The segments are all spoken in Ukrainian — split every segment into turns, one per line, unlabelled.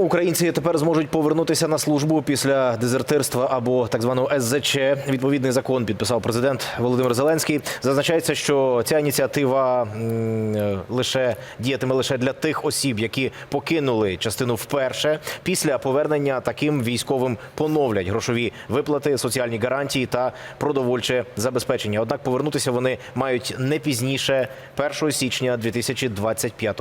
Українці тепер зможуть повернутися на службу після дезертирства або так званого СЗЧ. Відповідний закон підписав президент Володимир Зеленський. Зазначається, що ця ініціатива лише діятиме лише для тих осіб, які покинули частину вперше. Після повернення таким військовим поновлять грошові виплати, соціальні гарантії та продовольче забезпечення. Однак повернутися вони мають не пізніше 1 січня 2025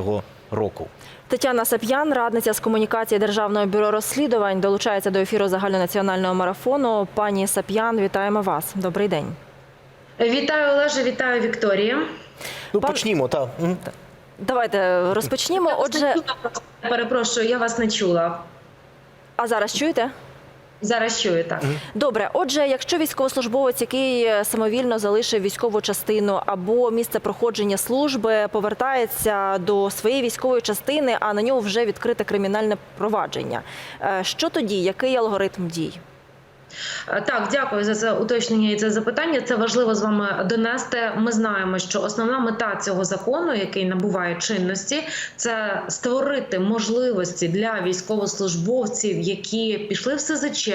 року.
Тетяна Сап'ян, радниця з комунікації Державного бюро розслідувань, долучається до ефіру загальнонаціонального марафону. Пані Сап'ян, вітаємо вас. Добрий день.
Вітаю Олеже, вітаю Вікторія.
Ну
Пан-
почнімо так.
Давайте розпочнімо.
Я
Отже,
перепрошую, я вас не чула.
а зараз чуєте?
Зараз чую так.
Добре, отже, якщо військовослужбовець, який е, самовільно залишив військову частину або місце проходження служби, повертається до своєї військової частини, а на нього вже відкрите кримінальне провадження. е, Що тоді? Який алгоритм дій?
Е, Так, дякую за це уточнення і це запитання. Це важливо з вами донести. Ми знаємо, що основна мета цього закону, який набуває чинності, це створити можливості для військовослужбовців, які пішли в СЗЧ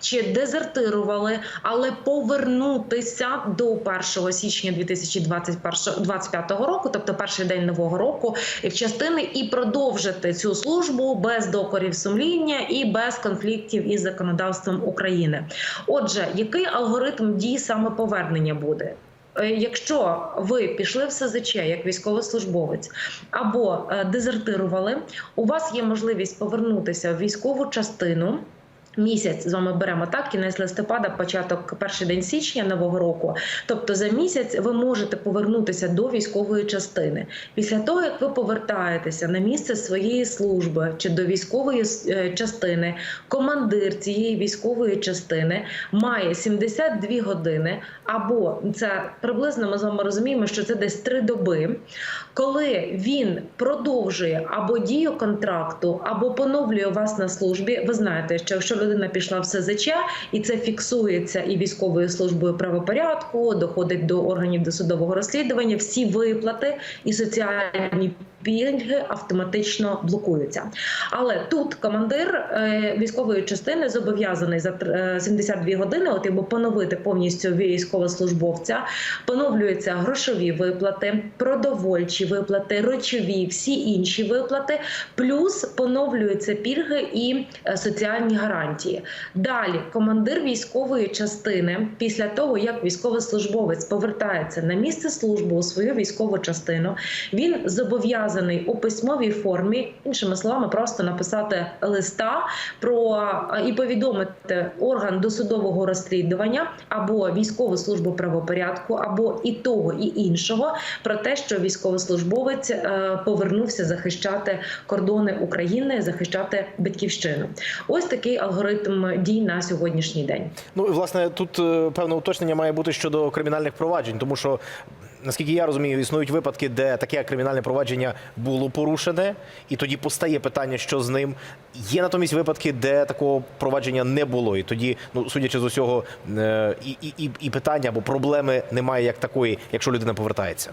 чи дезертирували, але повернутися до 1 січня 2025 року, тобто перший день нового року, в частини і продовжити цю службу без докорів сумління і без конфліктів із законодавством України. Отже, який алгоритм дій саме повернення буде? Е, Якщо ви пішли в СЗЧ як військовослужбовець або е, дезертирували, у вас є можливість повернутися в військову частину. Місяць з вами беремо так, кінець листопада, початок перший день січня нового року. Тобто за місяць ви можете повернутися до військової частини. Після того, як ви повертаєтеся на місце своєї служби чи до військової е, частини, командир цієї військової частини має 72 години, або це приблизно ми з вами розуміємо, що це десь три доби, коли він продовжує або дію контракту, або поновлює вас на службі. Ви знаєте, що якщо людина пішла в СЗЧ, і це фіксується і військовою службою правопорядку, доходить до органів досудового розслідування, всі виплати і соціальні пільги автоматично блокуються. Але тут командир е, військової частини зобов'язаний за тр- е, 72 години, от якби поновити повністю військовослужбовця, поновлюються грошові виплати, продовольчі виплати, речові, всі інші виплати, плюс поновлюються пільги і е, соціальні гарантії. Далі командир військової частини, після того як військовослужбовець повертається на місце служби у свою військову частину, він зобов'язаний у письмовій формі, іншими словами, просто написати листа про і повідомити орган досудового розслідування або військову службу правопорядку, або і того, і іншого про те, що військовослужбовець е, повернувся захищати кордони України, захищати батьківщину. Ось такий алгоритм дій на сьогоднішній день.
Ну і власне тут е, певне уточнення має бути щодо кримінальних проваджень, тому що. Наскільки я розумію, існують випадки, де таке кримінальне провадження було порушене, і тоді постає питання, що з ним. Є натомість випадки, де такого провадження не було, і тоді, ну судячи з усього, е, і, і- і питання або проблеми немає як такої, якщо людина повертається.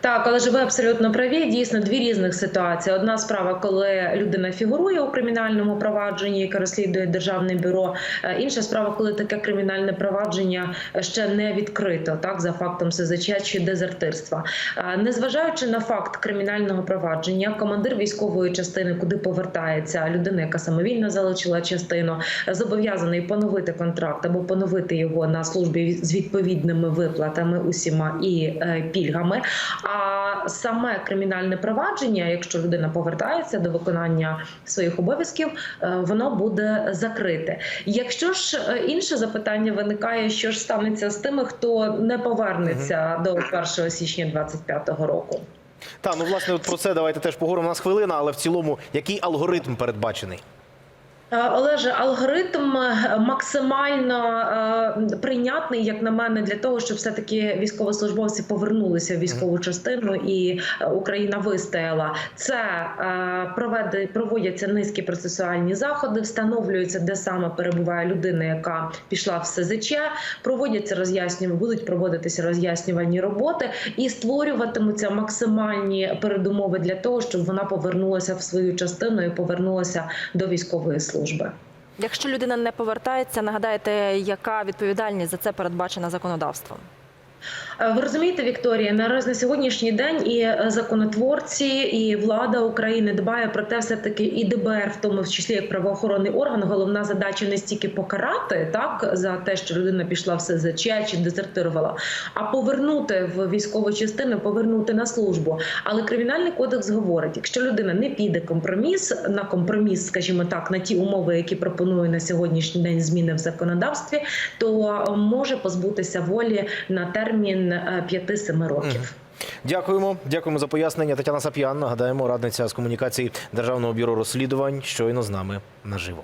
Так, але ж ви абсолютно праві. Дійсно, дві різних ситуації. Одна справа, коли людина фігурує у кримінальному провадженні, яке розслідує державне бюро. Е, Інша справа, коли таке кримінальне провадження ще не відкрито, так за фактом СЗЧ чи дезертирства. Е, Незважаючи на факт кримінального провадження, командир військової частини, куди повертається людина, яка самовільно залишила частину, зобов'язаний поновити контракт або поновити його на службі з відповідними виплатами усіма і е, пільгами. А саме кримінальне провадження, якщо людина повертається до виконання своїх обов'язків, е, воно буде закрите. Якщо ж е, інше запитання виникає, що ж станеться з тими, хто не повернеться до 1 січня 2025 року.
Так, ну власне, от про це давайте теж поговоримо. У нас хвилина, але в цілому, який алгоритм передбачений?
Е, Олеже, алгоритм е, максимально е, прийнятний, як на мене, для того, щоб все таки військовослужбовці повернулися в військову частину і Україна вистояла. Це проведе проводяться низькі процесуальні заходи, встановлюється, де саме перебуває людина, яка пішла в СЗЧ. Проводяться роз'яснювання, будуть проводитися роз'яснювальні роботи і створюватимуться максимальні передумови для того, щоб вона повернулася в свою частину і повернулася до військової служби.
Якщо людина не повертається, нагадайте, яка відповідальність за це передбачена законодавством?
Е, Ви розумієте, Вікторія, наразі на сьогоднішній день і е, законотворці, і влада України дбає про те, все таки і ДБР, в тому числі як правоохоронний орган. Головна задача не стільки покарати так за те, що людина пішла в СЗЧ чи дезертирувала, а повернути в військову частину, повернути на службу. Але кримінальний кодекс говорить, якщо людина не піде компроміс на компроміс, скажімо так, на ті умови, які пропонує на сьогоднішній день зміни в законодавстві, то е, може позбутися волі на термін е, 5-7 років.
Дякуємо. Дякуємо за пояснення. Тетяна Сап'ян, нагадаємо, радниця з комунікації Державного бюро розслідувань, щойно з нами наживо.